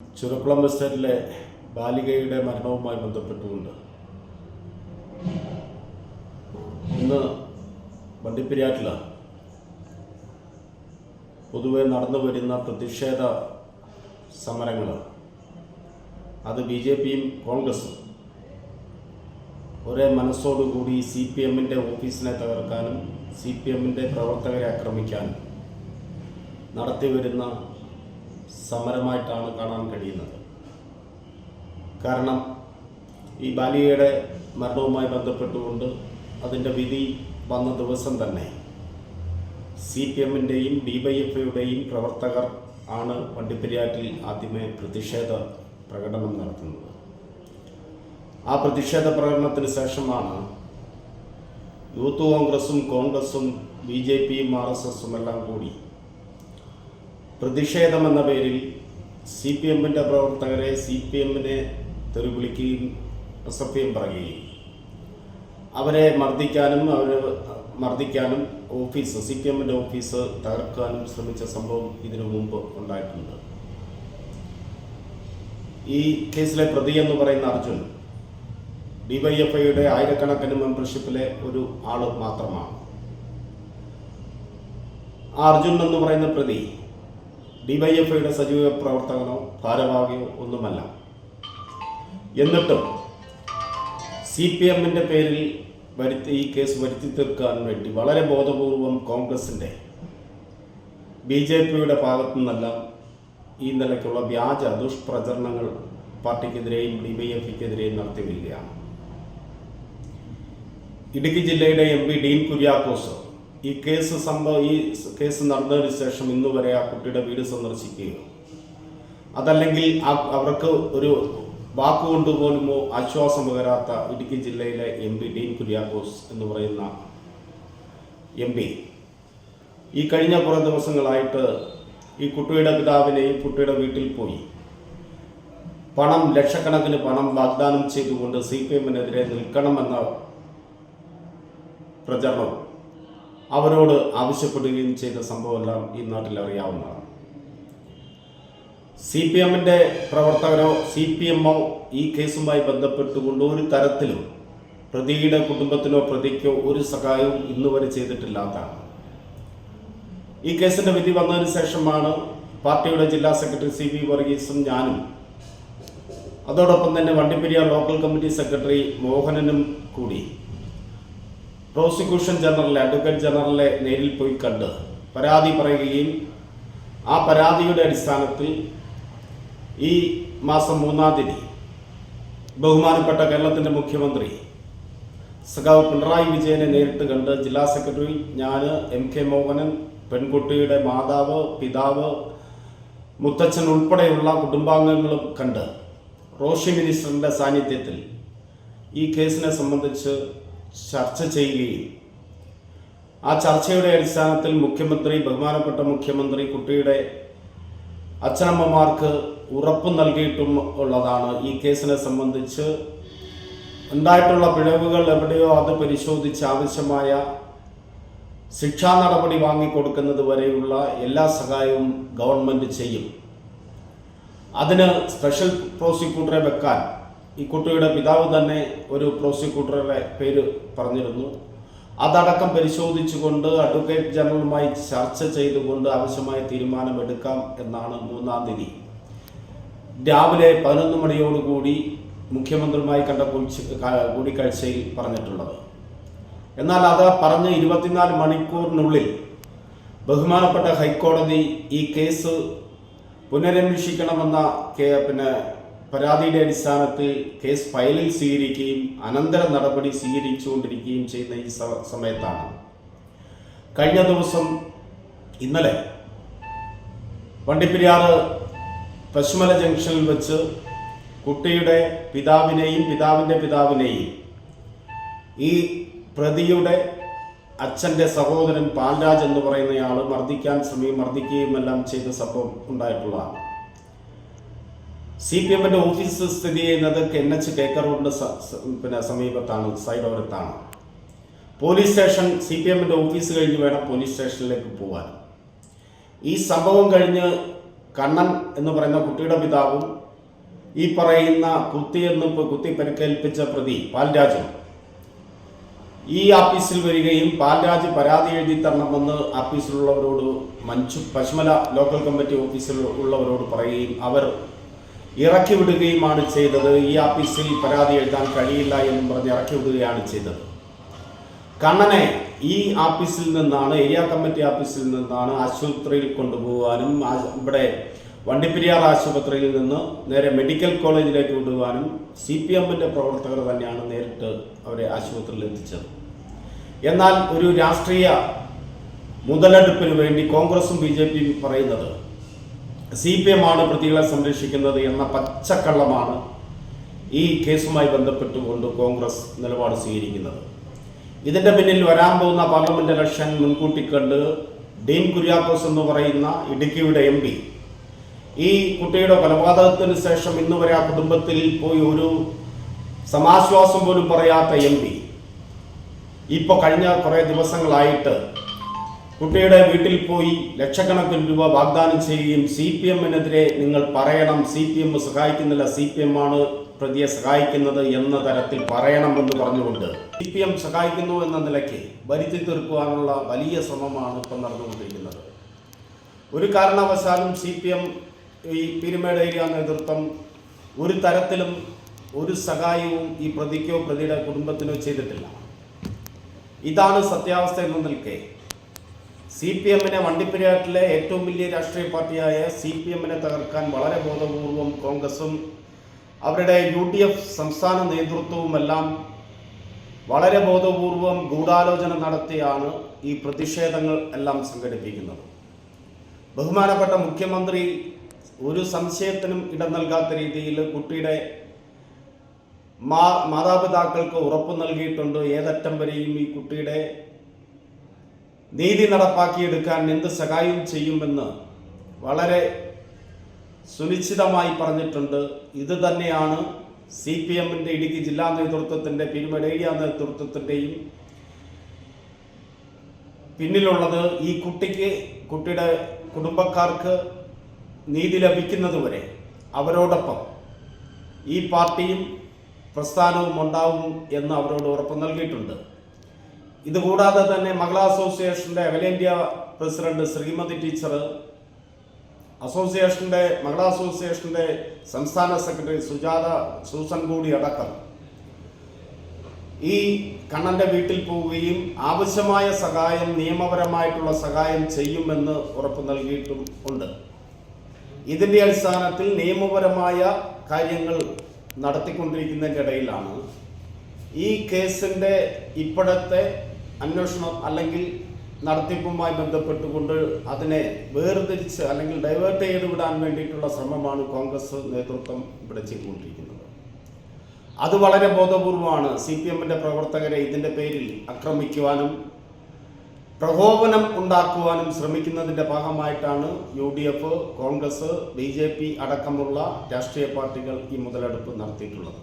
ചുരക്കുളം എസ്റ്റേറ്റിലെ ബാലികയുടെ മരണവുമായി ബന്ധപ്പെട്ടുകൊണ്ട് ഇന്ന് വണ്ടിപ്പെരിയാറ്റിൽ പൊതുവെ നടന്നു വരുന്ന പ്രതിഷേധ സമരങ്ങൾ അത് ബി ജെ പിയും കോൺഗ്രസും ഒരേ മനസ്സോടുകൂടി സി പി എമ്മിന്റെ ഓഫീസിനെ തകർക്കാനും സി പി എമ്മിന്റെ പ്രവർത്തകരെ ആക്രമിക്കാനും നടത്തി വരുന്ന സമരമായിട്ടാണ് കാണാൻ കഴിയുന്നത്. കാരണം ഈ ബാലികയുടെ മരണവുമായി ബന്ധപ്പെട്ടുകൊണ്ട് അതിന്റെ വിധി വന്ന ദിവസം തന്നെ സി പി എമ്മിന്റെയും ഡി വൈ എഫ് ഐയുടെയും പ്രവർത്തകർ ആണ് വണ്ടിപ്പെരിയാറ്റിൽ ആദ്യമേ പ്രതിഷേധ പ്രകടനം നടത്തുന്നത്. ആ പ്രതിഷേധ പ്രകടനത്തിന് ശേഷമാണ് യൂത്ത് കോൺഗ്രസും കോൺഗ്രസും ബി ജെ പിയും ആർ എസ് എസും എല്ലാം കൂടി പ്രതിഷേധമെന്ന പേരിൽ സി പി എമ്മിന്റെ പ്രവർത്തകരെ സി പി എമ്മിനെ തെറിവിളിക്കുകയും അസഭ്യം പറയുകയും. അവരെ മർദ്ദിക്കാനും അവരെ മർദ്ദിക്കാനും ഓഫീസ് സി പി എമ്മിന്റെ ഓഫീസ് തകർക്കാനും ശ്രമിച്ച സംഭവം ഇതിനു മുമ്പ് ഉണ്ടായിട്ടുണ്ട്. ഈ കേസിലെ പ്രതി എന്ന് പറയുന്ന അർജുൻ ഡിവൈഎഫ്ഐയുടെ ആയിരക്കണക്കിന് മെമ്പർഷിപ്പിലെ ഒരു ആൾ മാത്രമാണ്. അർജുൻ എന്ന് പറയുന്ന പ്രതി ഡിവൈഎഫ്ഐയുടെ സജീവ പ്രവർത്തകനോ ഭാരവാഹിയോ ഒന്നുമല്ല. എന്നിട്ടും സി പി എമ്മിന്റെ പേരിൽ വരുത്തി ഈ കേസ് വരുത്തി തീർക്കാൻ വേണ്ടി വളരെ ബോധപൂർവം കോൺഗ്രസിന്റെ ബി ജെ പിയുടെ ഭാഗത്തു നിന്നെല്ലാം ഈ നിലയ്ക്കുള്ള വ്യാജ ദുഷ്പ്രചരണങ്ങൾ പാർട്ടിക്കെതിരെയും ഡി വൈ എഫിക്കെതിരെയും നടത്തി വരികയാണ് ഇടുക്കി ജില്ലയുടെ എം പി ഡീൻ കുര്യാക്കോസ് ഈ കേസ് സംഭവം ഈ കേസ് നടന്നതിന് ശേഷം ഇന്ന് വരെ ആ കുട്ടിയുടെ വീട് സന്ദർശിക്കുകയോ അതല്ലെങ്കിൽ അവർക്ക് ഒരു വാക്കുകൊണ്ട് പോലുമോ ആശ്വാസം പകരാത്ത ഇടുക്കി ജില്ലയിലെ എം പി ഡീൻ കുര്യാക്കോസ് എന്ന് പറയുന്ന എം പി. ഈ കഴിഞ്ഞ കുറേ ദിവസങ്ങളായിട്ട് ഈ കുട്ടിയുടെ പിതാവിനെയും കുട്ടിയുടെ വീട്ടിൽ പോയി. പണം ലക്ഷക്കണക്കിന് പണം വാഗ്ദാനം ചെയ്തുകൊണ്ട് സി പി എമ്മിനെതിരെ നിൽക്കണമെന്ന പ്രചരണം അവരോട് ആവശ്യപ്പെടുകയും ചെയ്ത സംഭവമെല്ലാം ഈ നാട്ടിൽ അറിയാവുന്നതാണ്. സി പി എമ്മിന്റെ പ്രവർത്തകരോ സി പി എമ്മോ ഈ കേസുമായി ബന്ധപ്പെട്ടുകൊണ്ട് ഒരു തരത്തിലും പ്രതിയുടെ കുടുംബത്തിനോ പ്രതിക്കോ ഒരു സഹായവും ഇന്ന് വരെ ചെയ്തിട്ടില്ലാത്തതാണ് ഈ കേസിന്റെ വിധി വന്നതിന് ശേഷമാണ് പാർട്ടിയുടെ ജില്ലാ സെക്രട്ടറി സി വി വർഗീസും ഞാനും. അതോടൊപ്പം തന്നെ വണ്ടിപ്പെരിയാർ ലോക്കൽ കമ്മിറ്റി സെക്രട്ടറി മോഹനനും കൂടി. പ്രോസിക്യൂഷൻ ജനറലിലെ അഡ്വക്കേറ്റ് ജനറലെ നേരിൽ പോയി കണ്ട് പരാതി പറയുകയും ആ പരാതിയുടെ അടിസ്ഥാനത്തിൽ ഈ മാസം മൂന്നാം തീയതി ബഹുമാനപ്പെട്ട കേരളത്തിന്റെ മുഖ്യമന്ത്രി സഖാവ് പിണറായി വിജയനെ നേരിട്ട് കണ്ട് ജില്ലാ സെക്രട്ടറി ഞാൻ എം കെ മോഹനൻ പെൺകുട്ടിയുടെ മാതാവ് പിതാവ് മുത്തച്ഛൻ ഉൾപ്പെടെയുള്ള കുടുംബാംഗങ്ങളും കണ്ട് റോഷി മിനിസ്റ്ററിന്റെ സാന്നിധ്യത്തിൽ ഈ കേസിനെ സംബന്ധിച്ച് ചർച്ച ചെയ്യുകയും. ആ ചർച്ചയുടെ അടിസ്ഥാനത്തിൽ മുഖ്യമന്ത്രി ബഹുമാനപ്പെട്ട മുഖ്യമന്ത്രി കുട്ടിയുടെ അച്ഛനമ്മമാർക്ക് ഉറപ്പ് നൽകിയിട്ടും ഉള്ളതാണ് ഈ കേസിനെ സംബന്ധിച്ച്. ഉണ്ടായിട്ടുള്ള പിഴവുകൾ എവിടെയോ അത് പരിശോധിച്ച് ആവശ്യമായ ശിക്ഷാ നടപടി വാങ്ങിക്കൊടുക്കുന്നത് വരെയുള്ള എല്ലാ സഹായവും ഗവൺമെന്റ് ചെയ്യും. അതിന് സ്പെഷ്യൽ പ്രോസിക്യൂട്ടറെ വെക്കാൻ ഈ കുട്ടിയുടെ പിതാവ് തന്നെ ഒരു പ്രോസിക്യൂട്ടറുടെ പേര് പറഞ്ഞിരുന്നു. അതടക്കം പരിശോധിച്ചുകൊണ്ട് അഡ്വക്കേറ്റ് ജനറലുമായി ചർച്ച ചെയ്തുകൊണ്ട് ആവശ്യമായ തീരുമാനമെടുക്കാം എന്നാണ് മൂന്നാം തീയതി. രാവിലെ പതിനൊന്ന് മണിയോടുകൂടി മുഖ്യമന്ത്രിയുമായി കണ്ട കൂടിക്കാഴ്ചയിൽ പറഞ്ഞിട്ടുള്ളത്. എന്നാൽ അത് പറഞ്ഞ് ഇരുപത്തിനാല് മണിക്കൂറിനുള്ളിൽ ബഹുമാനപ്പെട്ട ഹൈക്കോടതി ഈ കേസ് പുനരന്വേഷിക്കണമെന്ന പിന്നെ പരാതിയുടെ അടിസ്ഥാനത്തിൽ കേസ് ഫയലിൽ സ്വീകരിക്കുകയും അനന്തര നടപടി സ്വീകരിച്ചുകൊണ്ടിരിക്കുകയും ചെയ്യുന്ന ഈ സമയത്താണ്. കഴിഞ്ഞ ദിവസം ഇന്നലെ വണ്ടിപ്പെരിയാറ് പശുമല ജംഗ്ഷനിൽ വെച്ച് കുട്ടിയുടെ പിതാവിനെയും പിതാവിന്റെ പിതാവിനെയും ഈ പ്രതിയുടെ അച്ഛന്റെ സഹോദരൻ പാൽരാജ് എന്ന് പറയുന്നയാൾ മർദ്ദിക്കാൻ ശ്രമിക്കുകയും മർദ്ദിക്കുകയും എല്ലാം ചെയ്ത സംഭവം ഉണ്ടായിട്ടുള്ളതാണ്. സി പി എമ്മിന്റെ ഓഫീസ് സ്ഥിതി ചെയ്യുന്നത് എൻ എച്ച് കേക്കർ സ- പിന്നെ സമീപത്താണ് സൈഡോരത്താണ് പോലീസ് സ്റ്റേഷൻ സി പി എമ്മിന്റെ ഓഫീസ് കഴിഞ്ഞ് വേണം പോലീസ് സ്റ്റേഷനിലേക്ക് പോകാൻ ഈ സംഭവം കഴിഞ്ഞ് കണ്ണൻ എന്ന് പറയുന്ന കുട്ടിയുടെ പിതാവും ഈ പറയുന്ന കുത്തിയെന്ന് എന്ന് കുത്തി പരിക്കേൽപ്പിച്ച പ്രതി പാൽരാജും ഈ ആഫീസിൽ വരികയും പാൽരാജ് പരാതി എഴുതി തരണമെന്ന് ആഫീസിലുള്ളവരോട് മഞ്ചു പശ്മല ലോക്കൽ കമ്മിറ്റി ഓഫീസിൽ ഉള്ളവരോട് പറയുകയും അവർ ഇറക്കി വിടുകയുമാണ് ചെയ്തത്. ഈ ആഫീസിൽ പരാതി എഴുതാൻ കഴിയില്ല എന്നും പറഞ്ഞ് ഇറക്കി വിടുകയാണ് ചെയ്തത്. കണ്ണനെ ഈ ആഫീസിൽ നിന്നാണ് ഏരിയ കമ്മിറ്റി ആഫീസിൽ നിന്നാണ് ആശുപത്രിയിൽ കൊണ്ടുപോകാനും ഇവിടെ വണ്ടിപ്പെരിയാർ ആശുപത്രിയിൽ നിന്ന് നേരെ മെഡിക്കൽ കോളേജിലേക്ക് വിടുവാനും സി പി എമ്മിന്റെ പ്രവർത്തകർ തന്നെയാണ് നേരിട്ട് അവരെ ആശുപത്രിയിൽ എത്തിച്ചത്. എന്നാൽ ഒരു രാഷ്ട്രീയ മുതലെടുപ്പിന് വേണ്ടി കോൺഗ്രസും ബി ജെ പിയും പറയുന്നത് സി പി എം ആണ് പ്രതികളെ സംരക്ഷിക്കുന്നത് എന്ന പച്ചക്കള്ളമാണ് ഈ കേസുമായി ബന്ധപ്പെട്ടുകൊണ്ട് കോൺഗ്രസ് നിലപാട് സ്വീകരിക്കുന്നത്. ഇതിന്റെ പിന്നിൽ വരാൻ പോകുന്ന പാർലമെന്റ് ഇലക്ഷൻ മുൻകൂട്ടി കണ്ട് ഡീൻ കുര്യാക്കോസ് എന്ന് പറയുന്ന ഇടുക്കിയുടെ എം പി. ഈ കുട്ടിയുടെ കൊലപാതകത്തിന് ശേഷം ഇന്ന് വരെ ആ കുടുംബത്തിൽ പോയി ഒരു സമാശ്വാസം പോലും പറയാത്ത എം പി. ഇപ്പോൾ കഴിഞ്ഞ കുറേ ദിവസങ്ങളായിട്ട് കുട്ടിയുടെ വീട്ടിൽ പോയി ലക്ഷക്കണക്കിന് രൂപ വാഗ്ദാനം ചെയ്യുകയും സി പി എമ്മിനെതിരെ നിങ്ങൾ പറയണം സി പി എം സഹായിക്കുന്നില്ല സി പി എം ആണ് പ്രതിയെ സഹായിക്കുന്നത് എന്ന തരത്തിൽ പറയണമെന്ന് പറഞ്ഞുകൊണ്ട് സി പി എം സഹായിക്കുന്നു എന്ന നിലയ്ക്ക് വരുത്തി തീർക്കുവാനുള്ള വലിയ ശ്രമമാണ് ഇപ്പം നടന്നുകൊണ്ടിരിക്കുന്നത്. ഒരു കാരണവശാലും സി പി എം ഈ പിരിമേഡ് ഏരിയ നേതൃത്വം ഒരു തരത്തിലും ഒരു സഹായവും ഈ പ്രതിക്കോ പ്രതിയുടെ കുടുംബത്തിനോ ചെയ്തിട്ടില്ല. ഇതാണ് സത്യാവസ്ഥ എന്ന് നിൽക്കെ സി പി എമ്മിനെ വണ്ടിപ്പെരിയാറ്റിലെ ഏറ്റവും വലിയ രാഷ്ട്രീയ പാർട്ടിയായ സി പി എമ്മിനെ തകർക്കാൻ വളരെ ബോധപൂർവം കോൺഗ്രസും അവരുടെ യു ഡി എഫ് സംസ്ഥാന നേതൃത്വവുമെല്ലാം വളരെ ബോധപൂർവം ഗൂഢാലോചന നടത്തിയാണ് ഈ പ്രതിഷേധങ്ങൾ എല്ലാം സംഘടിപ്പിക്കുന്നത്. ബഹുമാനപ്പെട്ട മുഖ്യമന്ത്രി ഒരു സംശയത്തിനും ഇടം നൽകാത്ത രീതിയിൽ കുട്ടിയുടെ മാതാപിതാക്കൾക്ക് ഉറപ്പ് നൽകിയിട്ടുണ്ട്. ഏതറ്റം വരെയും ഈ കുട്ടിയുടെ നീതി നടപ്പാക്കിയെടുക്കാൻ എന്ത് സഹായം ചെയ്യുമെന്ന് വളരെ സുനിശ്ചിതമായി പറഞ്ഞിട്ടുണ്ട്. ഇത് തന്നെയാണ് സി പി എമ്മിന്റെ ഇടുക്കി ജില്ലാ നേതൃത്വത്തിന്റെ പിരിമേട് ഏരിയ നേതൃത്വത്തിന്റെയും പിന്നിലുള്ളത് ഈ കുട്ടിക്ക് കുട്ടിയുടെ കുടുംബക്കാർക്ക് നീതി ലഭിക്കുന്നതുവരെ അവരോടൊപ്പം ഈ പാർട്ടിയും പ്രസ്ഥാനവും ഉണ്ടാവും എന്ന് അവരോട് ഉറപ്പ് നൽകിയിട്ടുണ്ട്. ഇതുകൂടാതെ തന്നെ മഹിളാ അസോസിയേഷന്റെ അഖിലേന്ത്യാ പ്രസിഡന്റ് ശ്രീമതി ടീച്ചർ അസോസിയേഷന്റെ മഹിളാ അസോസിയേഷന്റെ സംസ്ഥാന സെക്രട്ടറി സുജാത സൂസൻ കൂടി അടക്കം. ഈ കണ്ണന്റെ വീട്ടിൽ പോവുകയും ആവശ്യമായ സഹായം നിയമപരമായിട്ടുള്ള സഹായം ചെയ്യുമെന്ന് ഉറപ്പ് നൽകിയിട്ടും ഉണ്ട്. ഇതിന്റെ അടിസ്ഥാനത്തിൽ നിയമപരമായ കാര്യങ്ങൾ നടത്തിക്കൊണ്ടിരിക്കുന്നതിന്റെ ഇടയിലാണ് ഈ കേസിന്റെ ഇപ്പോഴത്തെ അന്വേഷണം അല്ലെങ്കിൽ നടത്തിപ്പുമായി ബന്ധപ്പെട്ടുകൊണ്ട് അതിനെ വേർതിരിച്ച് അല്ലെങ്കിൽ ഡൈവേർട്ട് ചെയ്ത് വിടാൻ വേണ്ടിയിട്ടുള്ള ശ്രമമാണ് കോൺഗ്രസ് നേതൃത്വം ഇവിടെ ചെയ്തുകൊണ്ടിരിക്കുന്നത്. അത് വളരെ ബോധപൂർവമാണ്. സി പി എമ്മിന്റെ പ്രവർത്തകരെ ഇതിന്റെ പേരിൽ ആക്രമിക്കുവാനും പ്രകോപനം ഉണ്ടാക്കുവാനും ശ്രമിക്കുന്നതിന്റെ ഭാഗമായിട്ടാണ് U D F Congress B J P അടക്കമുള്ള രാഷ്ട്രീയ പാർട്ടികൾ ഈ മുതലെടുപ്പ് നടത്തിയിട്ടുള്ളത്.